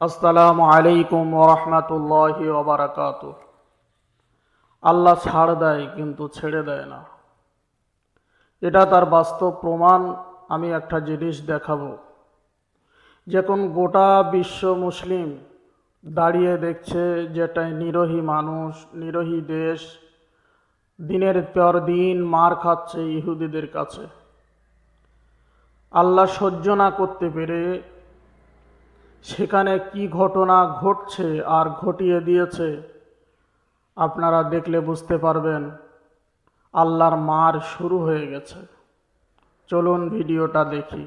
আসসালামু আলাইকুম ওরহমতুল্লাহি ওবরাকাত আল্লাহ ছাড় দেয় কিন্তু ছেড়ে দেয় না। এটা তার বাস্তব প্রমাণ, আমি একটা জিনিস দেখাবো। যখন গোটা বিশ্ব মুসলিম দাঁড়িয়ে দেখছে যেটাই নিরোহী মানুষ, নিরোহী দেশ, দিনের পর দিন মার খাচ্ছে ইহুদিদের কাছে, আল্লাহ সহ্য না করতে পেরে সেখানে কি ঘটনা ঘটছে আর ঘটিয়ে দিয়েছে, আপনারা দেখলে বুঝতে পারবেন। আল্লাহর মার শুরু হয়ে গেছে। চলুন ভিডিওটা দেখি।